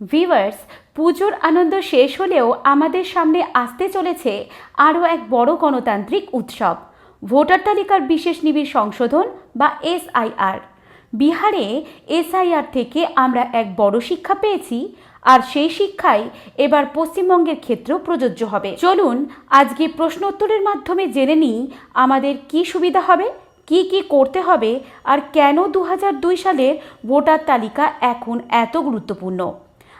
Viewers পুজোর আনন্দ শেষ হলেও আমাদের সামনে আসতে চলেছে আরও এক বড় গণতান্ত্রিক উৎসব। ভোটার তালিকার বিশেষ নিবিড় সংশোধন বা এসআইআর বিহারে এসআইআর থেকে আমরা এক বড় শিক্ষা পেয়েছি আর সেই শিক্ষাই এবার পশ্চিমবঙ্গের ক্ষেত্রেও প্রযোজ্য হবে। চলুন আজকে প্রশ্নোত্তরের মাধ্যমে জেনে নিই আমাদের কি সুবিধা হবে, কি কি করতে হবে আর কেন দু সালের ভোটার তালিকা এখন এত গুরুত্বপূর্ণ।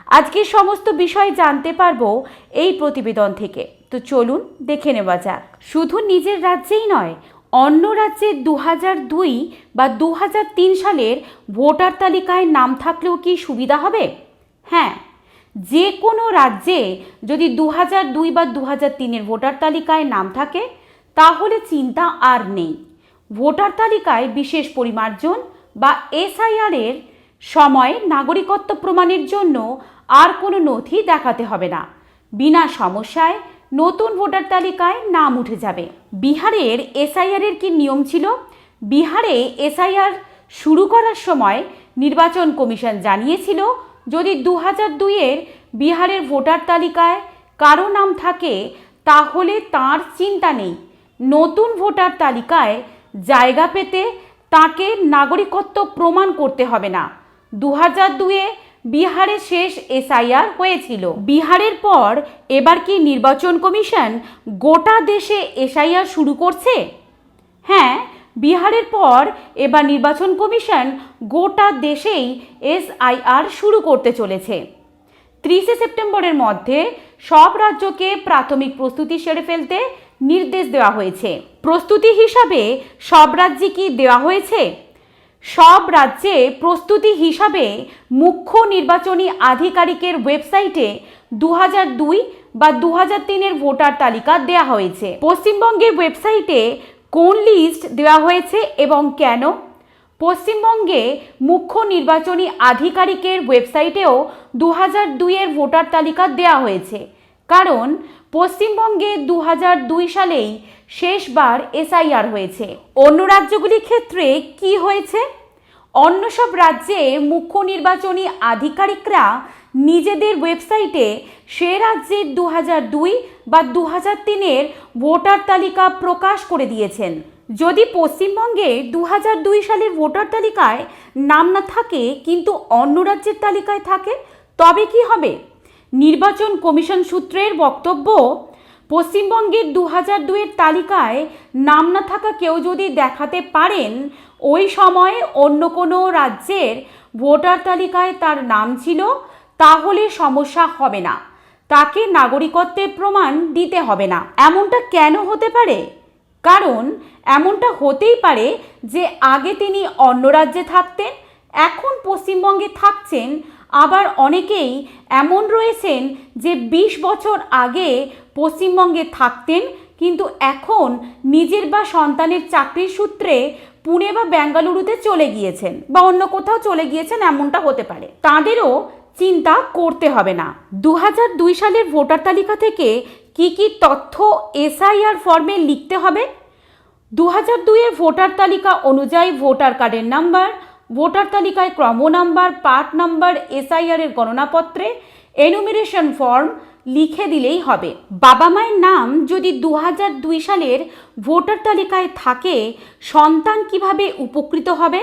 আজকে সমস্ত বিষয় জানতে পারব এই প্রতিবেদন থেকে। তো চলুন দেখে নেওয়া যাক। শুধু নিজের রাজ্যেই নয়, অন্য রাজ্যে দু দুই বা দু তিন সালের ভোটার তালিকায় নাম থাকলেও কি সুবিধা হবে? হ্যাঁ যে কোনো রাজ্যে যদি দু দুই বা দু তিনের ভোটার তালিকায় নাম থাকে, তাহলে চিন্তা আর নেই। ভোটার তালিকায় বিশেষ পরিমার্জন বা এসআইআর এর সময় নাগরিকত্ব প্রমাণের জন্য আর কোনো নথি দেখাতে হবে না। বিনা সমস্যায় নতুন ভোটার তালিকায় নাম উঠে যাবে। বিহারের এসআইআর এর কি নিয়ম ছিল? বিহারে এসআইআর শুরু করার সময় নির্বাচন কমিশন জানিয়েছিল, যদি দু হাজার দুইয়ের বিহারের ভোটার তালিকায় কারও নাম থাকে, তাহলে তার চিন্তা নেই। নতুন ভোটার তালিকায় জায়গা পেতে তাকে নাগরিকত্ব প্রমাণ করতে হবে না। দু হাজার দুয়ে বিহারে শেষ এসআইআর হয়েছিল। বিহারের পর এবার কি নির্বাচন কমিশন গোটা দেশে এসআইআর শুরু করছে? হ্যাঁ বিহারের পর এবার নির্বাচন কমিশন গোটা দেশেই এসআইআর শুরু করতে চলেছে। ত্রিশে সেপ্টেম্বরের মধ্যে সব রাজ্যকে প্রাথমিক প্রস্তুতি সেরে ফেলতে নির্দেশ দেওয়া হয়েছে। প্রস্তুতি হিসাবে সব রাজ্যে কি দেওয়া হয়েছে? সব রাজ্যে প্রস্তুতি হিসাবে মুখ্য নির্বাচনী আধিকারিকের ওয়েবসাইটে দু দুই বা দু তিনের ভোটার তালিকা দেওয়া হয়েছে। পশ্চিমবঙ্গের ওয়েবসাইটে কোন লিস্ট দেওয়া হয়েছে এবং কেন? পশ্চিমবঙ্গে মুখ্য নির্বাচনী আধিকারিকের ওয়েবসাইটেও দু হাজার দুইয়ের ভোটার তালিকা দেওয়া হয়েছে। কারণ পশ্চিমবঙ্গে দু হাজার দুই সালেই শেষবার এসআইআর হয়েছে। অন্য রাজ্যগুলির ক্ষেত্রে কি হয়েছে? অন্য সব রাজ্যে মুখ্য নির্বাচনী আধিকারিকরা নিজেদের ওয়েবসাইটে সে রাজ্যের দু দুই বা দু হাজার তিনের ভোটার তালিকা প্রকাশ করে দিয়েছেন। যদি পশ্চিমবঙ্গে দু দুই সালের ভোটার তালিকায় নাম না থাকে, কিন্তু অন্য রাজ্যের তালিকায় থাকে, তবে কি হবে? নির্বাচন কমিশন সূত্রের বক্তব্য, পশ্চিমবঙ্গের দু হাজার দুইয়ের তালিকায় নাম না থাকা কেউ যদি দেখাতে পারেন, ওই সময়ে অন্য কোনো রাজ্যের ভোটার তালিকায় তার নাম ছিল, তাহলে সমস্যা হবে না। তাকে নাগরিকত্বের প্রমাণ দিতে হবে না। এমনটা কেন হতে পারে? কারণ এমনটা হতেই পারে যে আগে তিনি অন্য রাজ্যে থাকতেন, এখন পশ্চিমবঙ্গে থাকছেন আবার অনেকেই এমন রয়েছেন যে ২০ বছর আগে পশ্চিমবঙ্গে থাকতেন, কিন্তু এখন নিজের বা সন্তানের চাকরির সূত্রে পুনে বা বেঙ্গালুরুতে চলে গিয়েছেন বা অন্য কোথাও চলে গিয়েছেন এমনটা হতে পারে। তাদেরও চিন্তা করতে হবে না। দু সালের ভোটার তালিকা থেকে কি কি তথ্য এসআইআর ফর্মে লিখতে হবে? দু হাজার ভোটার তালিকা অনুযায়ী ভোটার কার্ডের নাম্বার ভোটার তালিকায় ক্রম নাম্বার, পার্ট নাম্বার এসআইআর এর গণনাপত্রে এনুমিরেশন ফর্ম লিখে দিলেই হবে। বাবা মায়ের নাম যদি দু দুই সালের ভোটার তালিকায় থাকে, সন্তান কীভাবে উপকৃত হবে?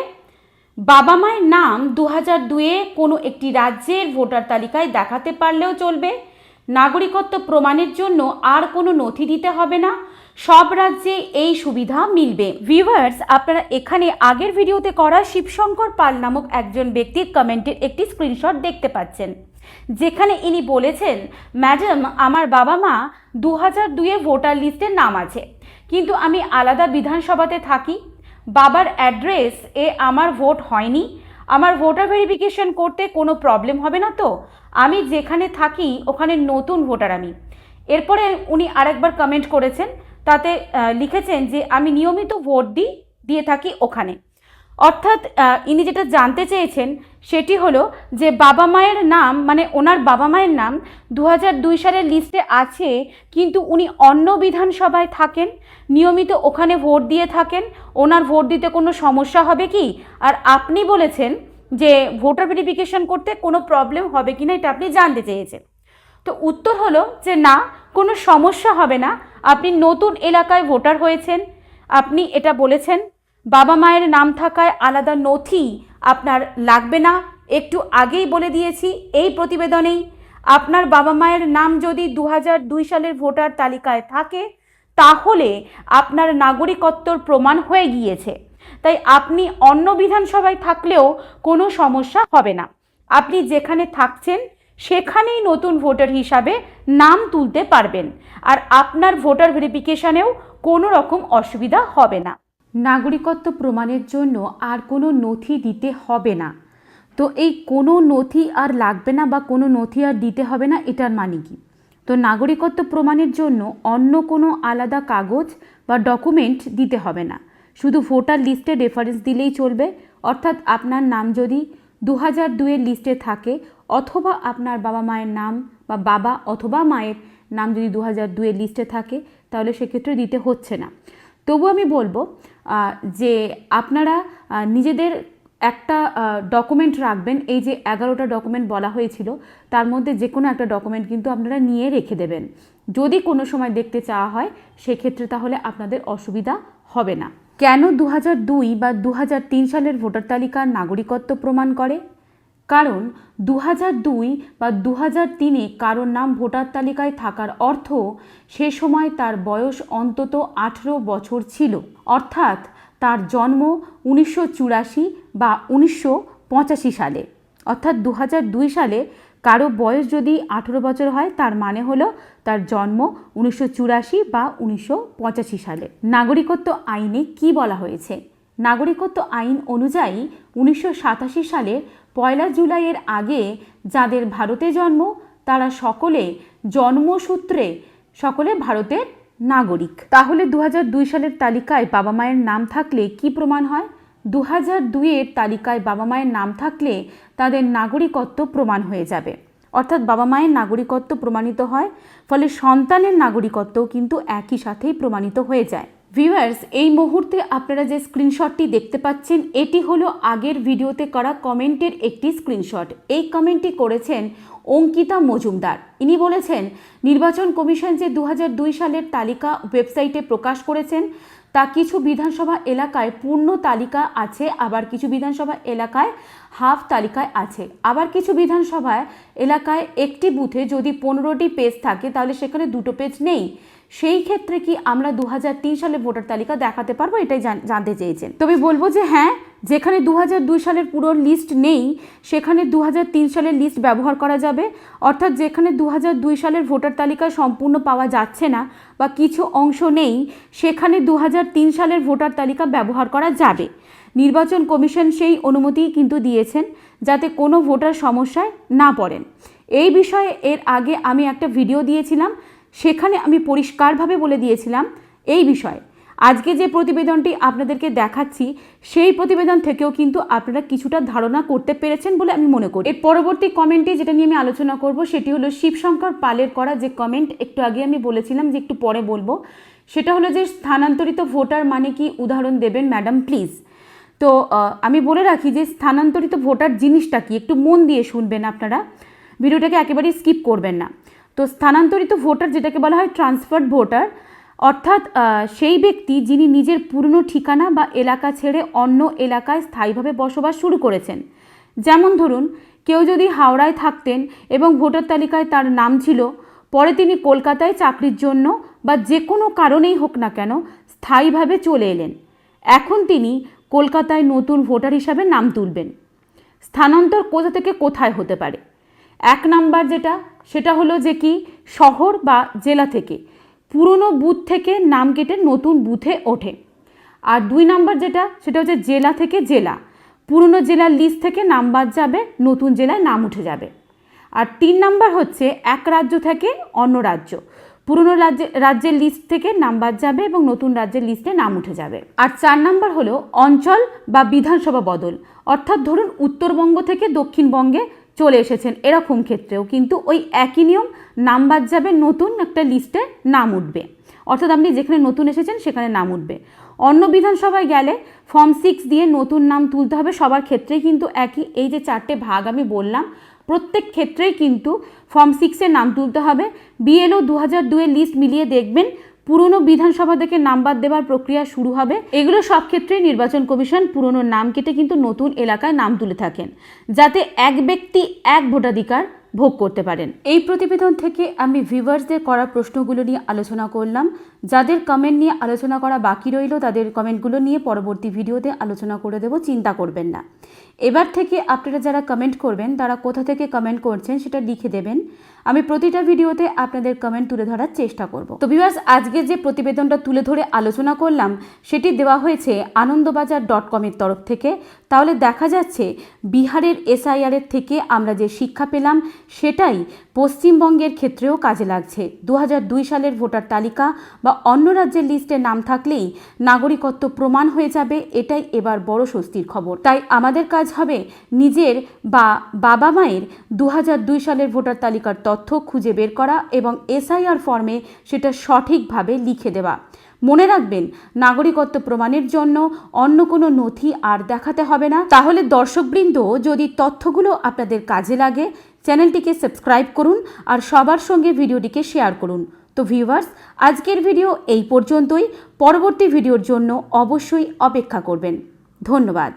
বাবা মায়ের নাম দু হাজার দুয়ে কোনো একটি রাজ্যের ভোটার তালিকায় দেখাতে পারলেও চলবে। নাগরিকত্ব প্রমাণের জন্য আর কোনো নথি দিতে হবে না। সব রাজ্যে এই সুবিধা মিলবে। ভিউয়ার্স আপনারা এখানে আগের ভিডিওতে করা শিবশঙ্কর পাল নামক একজন ব্যক্তির কমেন্টের একটি স্ক্রিনশট দেখতে পাচ্ছেন। যেখানে ইনি বলেছেন ম্যাডাম আমার বাবা মা দু হাজার দুয়ে ভোটার লিস্টের নাম আছে, কিন্তু আমি আলাদা বিধানসভাতে থাকি। বাবার অ্যাড্রেস এ আমার ভোট হয়নি। আমার ভোটার ভেরিফিকেশন করতে কোনো প্রবলেম হবে না তো? আমি যেখানে থাকি, ওখানে নতুন ভোটার আমি। এরপরে উনি আরেকবার কমেন্ট করেছেন তাতে লিখেছেন যে, আমি নিয়মিত ভোট দিই, দিয়ে থাকি ওখানে। অর্থাৎ ইনি যেটা জানতে চেয়েছেন, সেটি হলো যে, বাবা মায়ের নাম মানে ওনার বাবা মায়ের নাম দু দুই সালের লিস্টে আছে, কিন্তু উনি অন্য বিধানসভায় থাকেন, নিয়মিত ওখানে ভোট দিয়ে থাকেন, ওনার ভোট দিতে কোনো সমস্যা হবে কি? আর আপনি বলেছেন যে, ভোটার ভেরিফিকেশন করতে কোনো প্রবলেম হবে কি না এটা আপনি জানতে চেয়েছেন। তো উত্তর হলো যে না, কোনো সমস্যা হবে না। আপনি নতুন এলাকায় ভোটার হয়েছেন, আপনি এটা বলেছেন। বাবা মায়ের নাম থাকায় আলাদা নথি আপনার লাগবে না। একটু আগেই বলে দিয়েছি এই প্রতিবেদনেই। আপনার বাবা মায়ের নাম যদি দু দুই সালের ভোটার তালিকায় থাকে, তাহলে আপনার নাগরিকত্বর প্রমাণ হয়ে গিয়েছে। তাই আপনি অন্য বিধানসভায় থাকলেও কোনো সমস্যা হবে না। আপনি যেখানে থাকছেন সেখানেই নতুন ভোটার হিসাবে নাম তুলতে পারবেন। আর আপনার ভোটার ভেরিফিকেশনেও কোনো রকম অসুবিধা হবে না। নাগরিকত্ব প্রমাণের জন্য আর কোনো নথি দিতে হবে না। তো এই কোনো নথি আর লাগবে না বা কোনো নথি আর দিতে হবে না, এটার মানে কি? তো নাগরিকত্ব প্রমাণের জন্য অন্য কোনো আলাদা কাগজ বা ডকুমেন্ট দিতে হবে না। শুধু ভোটার লিস্টে রেফারেন্স দিলেই চলবে। অর্থাৎ আপনার নাম যদি দু হাজার দুয়ের লিস্টে থাকে অথবা আপনার বাবা মায়ের নাম বা বাবা অথবা মায়ের নাম যদি দু হাজার দুয়ের লিস্টে থাকে, তাহলে সেক্ষেত্রে দিতে হচ্ছে না। তবু আমি বলব যে আপনারা নিজেদের একটা ডকুমেন্ট রাখবেন, এই যে এগারোটা ডকুমেন্ট বলা হয়েছিল, তার মধ্যে যে কোনো একটা ডকুমেন্ট কিন্তু আপনারা নিয়ে রেখে দেবেন। যদি কোনো সময় দেখতে চাওয়া হয়, সেক্ষেত্রে তাহলে আপনাদের অসুবিধা হবে না। কেন দু দুই বা দু সালের ভোটার তালিকার নাগরিকত্ব প্রমাণ করে? কারণ দু দুই বা দু তিনে কারোর নাম ভোটার তালিকায় থাকার অর্থ সে সময় তার বয়স অন্তত আঠেরো বছর ছিল। অর্থাৎ তার জন্ম উনিশশো চুরাশি বা উনিশশো পঁচাশি সালে। অর্থাৎ দু সালে কারও বয়স যদি আঠেরো বছর হয়, তার মানে হলো তার জন্ম উনিশশো চুরাশি বা উনিশশো পঁচাশি সালে। নাগরিকত্ব আইনে কি বলা হয়েছে? নাগরিকত্ব আইন অনুযায়ী উনিশশো সাতাশি সালের পয়লা জুলাইয়ের আগে যাদের ভারতে জন্ম, তারা সকলে জন্মসূত্রে সকলে ভারতের নাগরিক। তাহলে দু দুই সালের তালিকায় বাবা মায়ের নাম থাকলে কি প্রমাণ হয়? দু হাজার দুইয়ের তালিকায় বাবা মায়ের নাম থাকলে তাদের নাগরিকত্ব প্রমাণ হয়ে যাবে। অর্থাৎ বাবা মায়ের নাগরিকত্ব প্রমাণিত হয়, ফলে সন্তানের নাগরিকত্ব কিন্তু একই সাথেই প্রমাণিত হয়ে যায়। ভিউয়ার্স এই মুহূর্তে আপনারা যে স্ক্রিনশটটি দেখতে পাচ্ছেন, এটি হলো আগের ভিডিওতে করা কমেন্টের একটি স্ক্রিনশট এই কমেন্টটি করেছেন অঙ্কিতা মজুমদার। ইনি বলেছেন, নির্বাচন কমিশন যে দু হাজার দুই সালের তালিকা ওয়েবসাইটে প্রকাশ করেছেন, তা কিছু বিধানসভা এলাকায় পূর্ণ তালিকা আছে, আবার কিছু বিধানসভা এলাকায় হাফ তালিকায় আছে। আবার কিছু বিধানসভায় এলাকায় একটি বুথে যদি পনেরোটি পেজ থাকে, তাহলে সেখানে দুটো পেজ নেই। সেই ক্ষেত্রে কি আমরা দু সালে ভোটার তালিকা দেখাতে পারব? এটাই জান- জানতে চেয়েছেন। তবে বলব যে হ্যাঁ যেখানে দু হাজার দুই সালের পুরো লিস্ট নেই, সেখানে দু হাজার তিন সালের লিস্ট ব্যবহার করা যাবে। অর্থাৎ যেখানে দু হাজার দুই সালের ভোটার তালিকা সম্পূর্ণ পাওয়া যাচ্ছে না বা কিছু অংশ নেই, সেখানে দু হাজার তিন সালের ভোটার তালিকা ব্যবহার করা যাবে। নির্বাচন কমিশন সেই অনুমতি কিন্তু দিয়েছেন যাতে কোনো ভোটার সমস্যায় না পড়েন। এই বিষয়ে এর আগে আমি একটা ভিডিও দিয়েছিলাম সেখানে আমি পরিষ্কারভাবে বলে দিয়েছিলাম এই বিষয়ে। আজকে যে প্রতিবেদনটি আপনাদেরকে দেখাচ্ছি, সেই প্রতিবেদন থেকেও কিন্তু আপনারা কিছুটা ধারণা করতে পেরেছেন বলে আমি মনে করি। এর পরবর্তী কমেন্টে যেটা নিয়ে আমি আলোচনা করব, সেটি হলো শিবশঙ্কর পালের করা যে কমেন্ট, একটু আগে আমি বলেছিলাম যে একটু পরে বলব। সেটা হলো যে, স্থানান্তরিত ভোটার মানে কি? উদাহরণ দেবেন ম্যাডাম, প্লিজ। তো আমি বলে রাখি যে, স্থানান্তরিত ভোটার জিনিসটা কি? একটু মন দিয়ে শুনবেন আপনারা। ভিডিওটাকে একেবারেই স্কিপ করবেন না। তো স্থানান্তরিত ভোটার যেটাকে বলা হয় ট্রান্সফার্ড ভোটার, অর্থাৎ সেই ব্যক্তি যিনি নিজের পুরনো ঠিকানা বা এলাকা ছেড়ে অন্য এলাকায় স্থায়ীভাবে বসবাস শুরু করেছেন। যেমন ধরুন, কেউ যদি হাওড়ায় থাকতেন এবং ভোটার তালিকায় তার নাম ছিল, পরে তিনি কলকাতায় চাকরির জন্য বা যে কোনো কারণেই হোক না কেন স্থায়ীভাবে চলে এলেন। এখন তিনি কলকাতায় নতুন ভোটার হিসাবে নাম তুলবেন। স্থানান্তর কোথা থেকে কোথায় হতে পারে? এক নাম্বার যেটা সেটা হলো যে কি? শহর বা জেলা থেকে। পুরনো বুথ থেকে নাম কেটে নতুন বুথে ওঠে। আর দুই নাম্বার যেটা, সেটা হচ্ছে জেলা থেকে জেলা। পুরনো জেলার লিস্ট থেকে নাম বাদ যাবে, নতুন জেলায় নাম উঠে যাবে। আর তিন নাম্বার হচ্ছে এক রাজ্য থেকে অন্য রাজ্য। পুরনো রাজ্যে, রাজ্যের লিস্ট থেকে নাম বাদ যাবে এবং নতুন রাজ্যের লিস্টে নাম উঠে যাবে। আর চার নাম্বার হলো অঞ্চল বা বিধানসভা বদল। অর্থাৎ ধরুন উত্তরবঙ্গ থেকে দক্ষিণবঙ্গে চলে এসেছেন এরকম ক্ষেত্রেও। কিন্তু ওই একই নিয়ম নাম যাবে নতুন, একটা লিস্টে নাম উঠবে। অর্থাৎ আপনি যেখানে নতুন এসেছেন, সেখানে নাম উঠবে। অন্য বিধানসভায় গেলে ফর্ম সিক্স দিয়ে নতুন নাম তুলতে হবে, সবার ক্ষেত্রেই কিন্তু একই। এই যে চারটে ভাগ আমি বললাম, প্রত্যেক ক্ষেত্রেই কিন্তু ফর্ম সিক্সের নাম তুলতে হবে। বিএলও দু হাজার দুয়ের লিস্ট মিলিয়ে দেখবেন পুরনো বিধানসভা থেকে নাম্বার দেওয়ার প্রক্রিয়া শুরু হবে। এগুলো সব ক্ষেত্রেই নির্বাচন কমিশন পুরনো নাম কেটে কিন্তু নতুন এলাকায় নাম তুলে থাকেন, যাতে এক ব্যক্তি এক ভোটাধিকার ভোগ করতে পারেন। এই প্রতিবেদন থেকে আমি ভিউয়ার্সদের করা প্রশ্নগুলো নিয়ে আলোচনা করলাম। যাদের কমেন্ট নিয়ে আলোচনা করা বাকি রইল, তাদের কমেন্টগুলো নিয়ে পরবর্তী ভিডিওতে আলোচনা করে দেব, চিন্তা করবেন না। এবার থেকে আপনারা যারা কমেন্ট করবেন, তারা কোথা থেকে কমেন্ট করছেন সেটা লিখে দেবেন। আমি প্রতিটা ভিডিওতে আপনাদের কমেন্ট তুলে ধরার চেষ্টা করব। তো ভিউয়ার্স আজকে যে প্রতিবেদনটা তুলে ধরে আলোচনা করলাম, সেটি দেওয়া হয়েছে আনন্দবাজার ডট কমের তরফ থেকে। তাহলে দেখা যাচ্ছে, বিহারের এসআইআরের থেকে আমরা যে শিক্ষা পেলাম, সেটাই পশ্চিমবঙ্গের ক্ষেত্রেও কাজে লাগছে। দু হাজার দুই সালের ভোটার তালিকা বা অন্য রাজ্যের লিস্টে নাম থাকলেই নাগরিকত্ব প্রমাণ হয়ে যাবে, এটাই এবার বড় স্বস্তির খবর। তাই আমাদের কাজ হবে নিজের বা বাবা মায়ের দু হাজার দুই সালের ভোটার তালিকার তথ্য খুঁজে বের করা এবং এসআইআর ফর্মে সেটা সঠিকভাবে লিখে দেওয়া। মনে রাখবেন, নাগরিকত্ব প্রমাণের জন্য অন্য কোনো নথি আর দেখাতে হবে না। তাহলে দর্শকবৃন্দ, যদি তথ্যগুলো আপনাদের কাজে লাগে, চ্যানেলটিকে সাবস্ক্রাইব করুন আর সবার সঙ্গে ভিডিওটিকে শেয়ার করুন। তো ভিউয়ার্স আজকের ভিডিও এই পর্যন্তই। পরবর্তী ভিডিওর জন্য অবশ্যই অপেক্ষা করবেন। ধন্যবাদ।